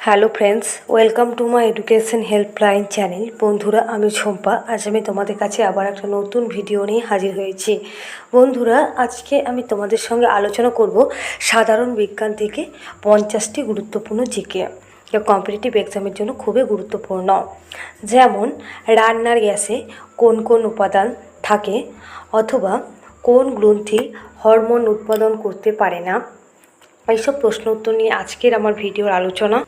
Hello friends welcome to my education helpline channel বন্ধুরা, আমি ঝম্পা আজ আমি তোমাদের কাছে আবার একটা নতুন ভিডিও নিয়ে হাজির হয়েছি। বন্ধুরা, আজকে আমি তোমাদের সঙ্গে আলোচনা করব সাধারণ বিজ্ঞান থেকে পঞ্চাশটি গুরুত্বপূর্ণ জিকে। যা কম্পিটিটিভ এক্সামের জন্য খুবই গুরুত্বপূর্ণ। যেমন, রান্নার গ্যাসে কোন কোন উপাদান থাকে অথবা কোন গ্রন্থি হরমোন উৎপাদন করতে পারে না। এইসব প্রশ্ন উত্তর নিয়ে আজকের আমার ভিডিওর আলোচনা।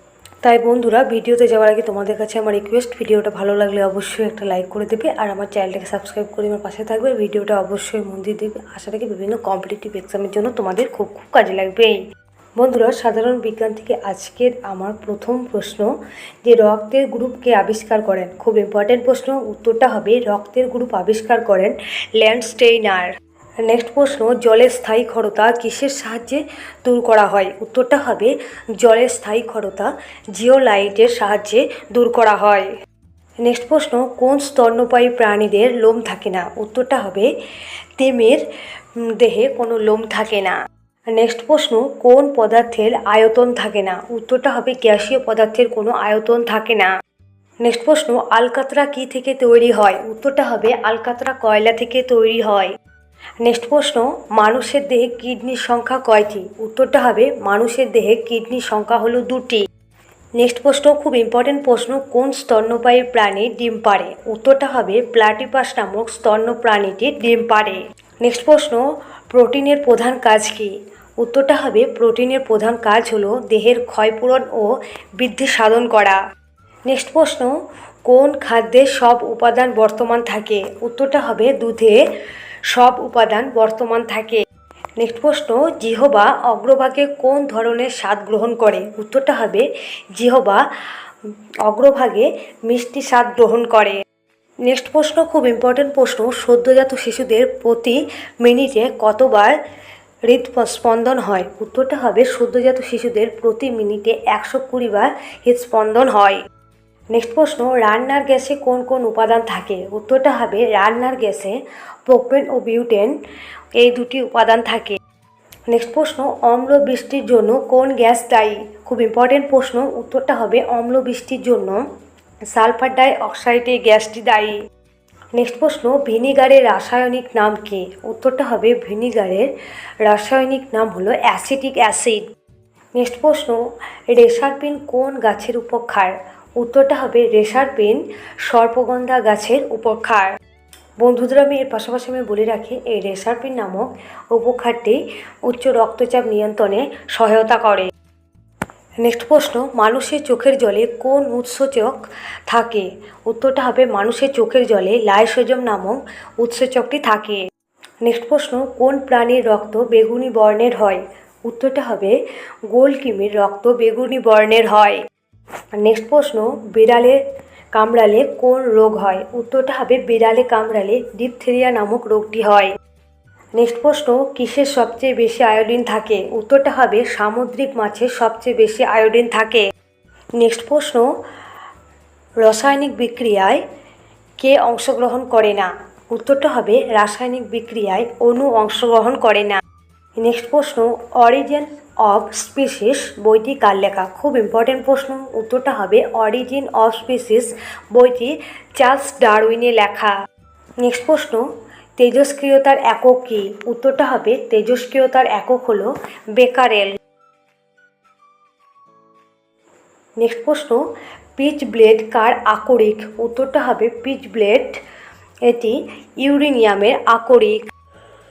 তাই বন্ধুরা, ভিডিওতে যাওয়ার আগে তোমাদের কাছে আমার রিকোয়েস্ট ভিডিওটা ভালো লাগলে অবশ্যই একটা লাইক করে দেবে আর আমার চ্যানেলটাকে সাবস্ক্রাইব করে আমার পাশে থাকবে। ভিডিওটা অবশ্যই মন দিয়ে দেবে আশা রাখি বিভিন্ন কম্পিটিটিভ এক্সামের জন্য তোমাদের খুব খুব কাজে লাগবে। বন্ধুরা, সাধারণ বিজ্ঞান থেকে আজকের আমার প্রথম প্রশ্ন যে রক্তের গ্রুপকে আবিষ্কার করেন? খুব ইম্পর্টেন্ট প্রশ্ন। উত্তরটা হবে, রক্তের গ্রুপ আবিষ্কার করেন ল্যান্ডস্টেইনার। নেক্সট প্রশ্ন, জলের স্থায়ী ক্ষরতা কিসের সাহায্যে দূর করা হয়? উত্তরটা হবে, জলের স্থায়ী ক্ষরতা জিওলাইটের সাহায্যে দূর করা হয়। নেক্সট প্রশ্ন, কোন স্তন্যপায়ী প্রাণীদের লোম থাকে না? উত্তরটা হবে, তেমের দেহে কোনো লোম থাকে না। নেক্সট প্রশ্ন, কোন পদার্থের আয়তন থাকে না? উত্তরটা হবে, গ্যাসীয় পদার্থের কোনো আয়তন থাকে না। নেক্সট প্রশ্ন, আলকাতরা কি থেকে তৈরি হয়? উত্তরটা হবে, আলকাতরা কয়লা থেকে তৈরি হয়? নেক্সট প্রশ্ন, মানুষের দেহে কিডনির সংখ্যা কয়টি? উত্তরটা হবে, মানুষের দেহে কিডনির সংখ্যা হলো দুটি। নেক্সট প্রশ্ন, খুব ইম্পর্টেন্ট প্রশ্ন, কোন স্তন্যপায়ী প্রাণী ডিম পাড়ে? উত্তরটা হবে, প্লাটিপাস নামক স্তন্য প্রাণীটি ডিম পাড়ে। নেক্সট প্রশ্ন, প্রোটিনের প্রধান কাজ কী? উত্তরটা হবে, প্রোটিনের প্রধান কাজ হলো দেহের ক্ষয়পূরণ ও বৃদ্ধি সাধন করা। নেক্সট প্রশ্ন, কোন খাদ্যে সব উপাদান বর্তমান থাকে? উত্তরটা হবে, দুধে সব উপাদান বর্তমান থাকে। নেক্সট প্রশ্ন, জিহবা অগ্রভাগে কোন ধরনের স্বাদ গ্রহণ করে? উত্তরটা হবে, জিহবা অগ্রভাগে মিষ্টি স্বাদ গ্রহণ করে। নেক্সট প্রশ্ন, খুব ইম্পর্টেন্ট প্রশ্ন, সদ্যজাত শিশুদের প্রতি মিনিটে কতবার হৃদস্পন্দন হয়? উত্তরটা হবে, সদ্যজাত শিশুদের প্রতি মিনিটে একশো কুড়ি বার হৃদস্পন্দন হয়। নেক্সট প্রশ্ন, রান্নার গ্যাসে কোন কোন উপাদান থাকে? উত্তরটা হবে রান্নার গ্যাসে প্রোপেন ও বিউটেন, এই দুটি উপাদান থাকে। নেক্সট প্রশ্ন, অম্ল বৃষ্টির জন্য কোন গ্যাস দায়ী? খুব ইম্পর্টেন্ট প্রশ্ন, উত্তরটা হবে অম্ল বৃষ্টির জন্য সালফার ডাই অক্সাইডের গ্যাসটি দায়ী। নেক্সট প্রশ্ন, ভিনিগারের রাসায়নিক নাম কি? উত্তরটা হবে ভিনিগারের রাসায়নিক নাম হলো অ্যাসিটিক অ্যাসিড। নেক্সট প্রশ্ন রেসারপিন কোন গাছের উপক্ষার উত্তরটা হবে রেশার রেসারপিন সর্পগন্ধা গাছের উপক্ষার বন্ধুদের আমি এর পাশাপাশি আমি বলে রাখি, এই রেসারপিন নামক উপক্ষারটি উচ্চ রক্তচাপ নিয়ন্ত্রণে সহায়তা করে। নেক্সট প্রশ্ন, মানুষের চোখের জলে কোন উৎসেচক থাকে? উত্তরটা হবে মানুষের চোখের জলে লাইসোজম নামক উৎসেচকটি থাকে। নেক্সট প্রশ্ন, কোন প্রাণীর রক্ত বেগুনি বর্ণের হয়? উত্তরটা হবে গোলকিমির রক্ত বেগুনি বর্ণের হয়। নেক্সট প্রশ্ন, বিড়ালে কামড়ালে কোন রোগ হয়? উত্তরটা হবে বিড়ালে কামড়ালে ডিপথেরিয়া নামক রোগটি হয়। নেক্সট প্রশ্ন, কিসের সবচেয়ে বেশি আয়োডিন থাকে? উত্তরটা হবে সামুদ্রিক মাছের সবচেয়ে বেশি আয়োডিন থাকে। নেক্সট প্রশ্ন, রাসায়নিক বিক্রিয়ায় কে অংশগ্রহণ করে না? উত্তরটা হবে রাসায়নিক বিক্রিয়ায় অণু অংশগ্রহণ করে না। নেক্সট প্রশ্ন অরিজিন অফ স্পিসিস বইটি কার লেখা? খুব ইম্পর্টেন্ট প্রশ্ন, উত্তরটা হবে অরিজিন অফ স্পিসিস বইটি চার্লস ডারউইনে লেখা। নেক্সট প্রশ্ন, তেজস্ক্রিয়তার একক কী? উত্তরটা হবে তেজস্ক্রিয়তার একক হলো বেকারেল নেক্সট প্রশ্ন পিচ ব্লেড কার আকরিক? উত্তরটা হবে পিচ ব্লেড এটি ইউরেনিয়ামের আকরিক।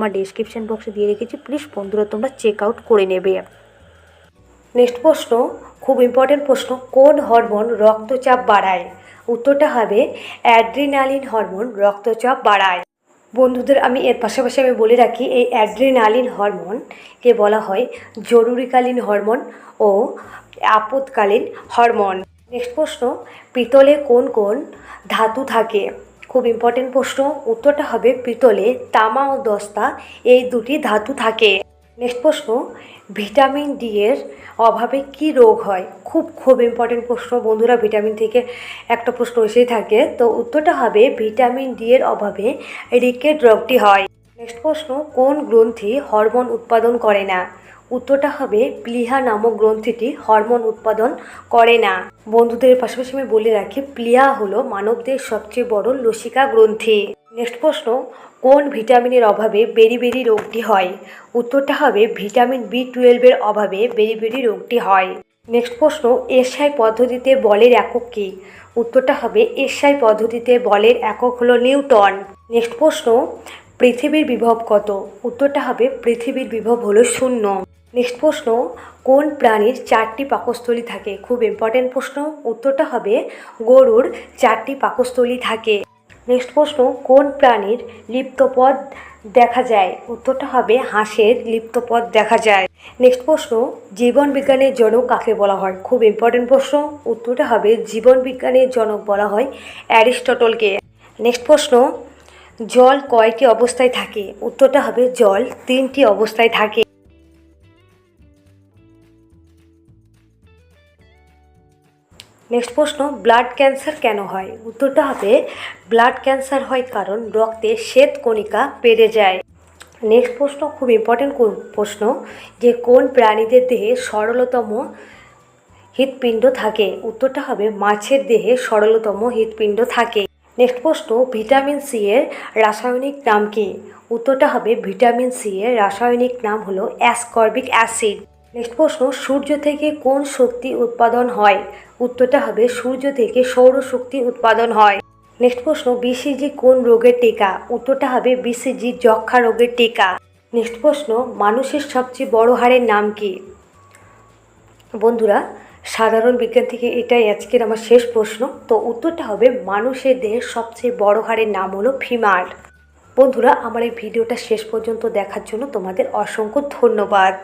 আমার ডেসক্রিপশন বক্সে দিয়ে রেখেছি। প্লিজ বন্ধুরা, তোমরা চেক আউট করে নেবে। নেক্সট প্রশ্ন, খুব ইম্পর্টেন্ট প্রশ্ন, কোন হরমোন রক্তচাপ বাড়ায়? উত্তরটা হবে অ্যাড্রিনালিন হরমোন রক্তচাপ বাড়ায়। বন্ধুদের, আমি এর পাশাপাশি আমি বলে রাখি, এই অ্যাড্রিনালিন হরমোনকে বলা হয় জরুরিকালীন হরমোন ও আপদকালীন হরমোন নেক্সট প্রশ্ন, পিতলে কোন কোন ধাতু থাকে? খুব ইম্পর্টেন্ট প্রশ্ন। উত্তরটা হবে পিতলে তামা ও দস্তা, এই দুটি ধাতু থাকে। নেক্সট প্রশ্ন ভিটামিন ডি এর অভাবে কি রোগ হয়? খুব খুব ইম্পর্টেন্ট প্রশ্ন। বন্ধুরা ভিটামিন থেকে একটা প্রশ্ন এসেই থাকে। তো উত্তরটা হবে ভিটামিন ডি এর অভাবে রিকেট রোগটি হয়। নেক্সট প্রশ্ন, কোন গ্রন্থি হরমোন উৎপাদন করে না? উত্তরটা হবে প্লিহা নামক গ্রন্থিটি হরমোন উৎপাদন করে না। বন্ধুদের পাশাপাশি আমি বলে রাখি, প্লিহা হলো মানবদের সবচেয়ে বড় লসিকা গ্রন্থি। নেক্সট প্রশ্ন, কোন ভিটামিনের অভাবে বেরিবেরি রোগটি হয়? উত্তরটা হবে ভিটামিন বি টুয়েলভের অভাবে বেরিবেরি রোগটি হয়। নেক্সট প্রশ্ন, এসআই পদ্ধতিতে বলের একক কী? উত্তরটা হবে এসআই পদ্ধতিতে বলের একক হলো নিউটন। নেক্সট প্রশ্ন, পৃথিবীর বিভব কত? উত্তরটা হবে পৃথিবীর বিভব হলো শূন্য। নেক্সট প্রশ্ন কোন প্রাণীর চারটি পাকস্থলী থাকে? খুব ইম্পর্টেন্ট প্রশ্ন। উত্তরটা হবে গরুর চারটি পাকস্থলী থাকে। নেক্সট প্রশ্ন কোন প্রাণীর লিপ্তপদ দেখা যায়? উত্তরটা হবে হাঁসের লিপ্তপদ দেখা যায়। নেক্সট প্রশ্ন জীবন বিজ্ঞানের জনক কাকে বলা হয়? খুব ইম্পর্টেন্ট প্রশ্ন। উত্তরটা হবে জীবন বিজ্ঞানের জনক বলা হয় অ্যারিস্টটলকে। নেক্সট প্রশ্ন জল কয়টি অবস্থায় থাকে? উত্তরটা হবে জল তিনটি অবস্থায় থাকে। নেক্সট প্রশ্ন ব্লাড ক্যান্সার কেন হয়? উত্তরটা হবে ব্লাড ক্যান্সার হয় কারণ রক্তে শ্বেত কণিকা বেড়ে যায়। নেক্সট প্রশ্ন, খুব ইম্পর্টেন্ট প্রশ্ন, যে কোন প্রাণীদের দেহে সরলতম হৃৎপিণ্ড থাকে? উত্তরটা হবে, মাছের দেহে সরলতম হৃৎপিণ্ড থাকে। নেক্সট প্রশ্ন, ভিটামিন সি এর রাসায়নিক নাম কি? উত্তরটা হবে, ভিটামিন সি এর রাসায়নিক নাম হলো অ্যাসকর্বিক অ্যাসিড। নেক্সট প্রশ্ন, সূর্য থেকে কোন শক্তি উৎপাদন হয়? উত্তরটা হবে সূর্য থেকে সৌরশক্তি উৎপাদন হয়। নেক্সট প্রশ্ন বিসিজি কোন রোগের টিকা? উত্তরটা হবে বিসিজি যক্ষা রোগের টিকা। নেক্সট প্রশ্ন, মানুষের সবচেয়ে বড় হাড়ের নাম কি? বন্ধুরা, সাধারণ বিজ্ঞান থেকে এটাই আজকের আমার শেষ প্রশ্ন। তো উত্তরটা হবে মানুষের দেহের সবচেয়ে বড় হারের নাম হলো ফিমার। বন্ধুরা, আমার এই ভিডিওটা শেষ পর্যন্ত দেখার জন্য তোমাদের অসংখ্য ধন্যবাদ।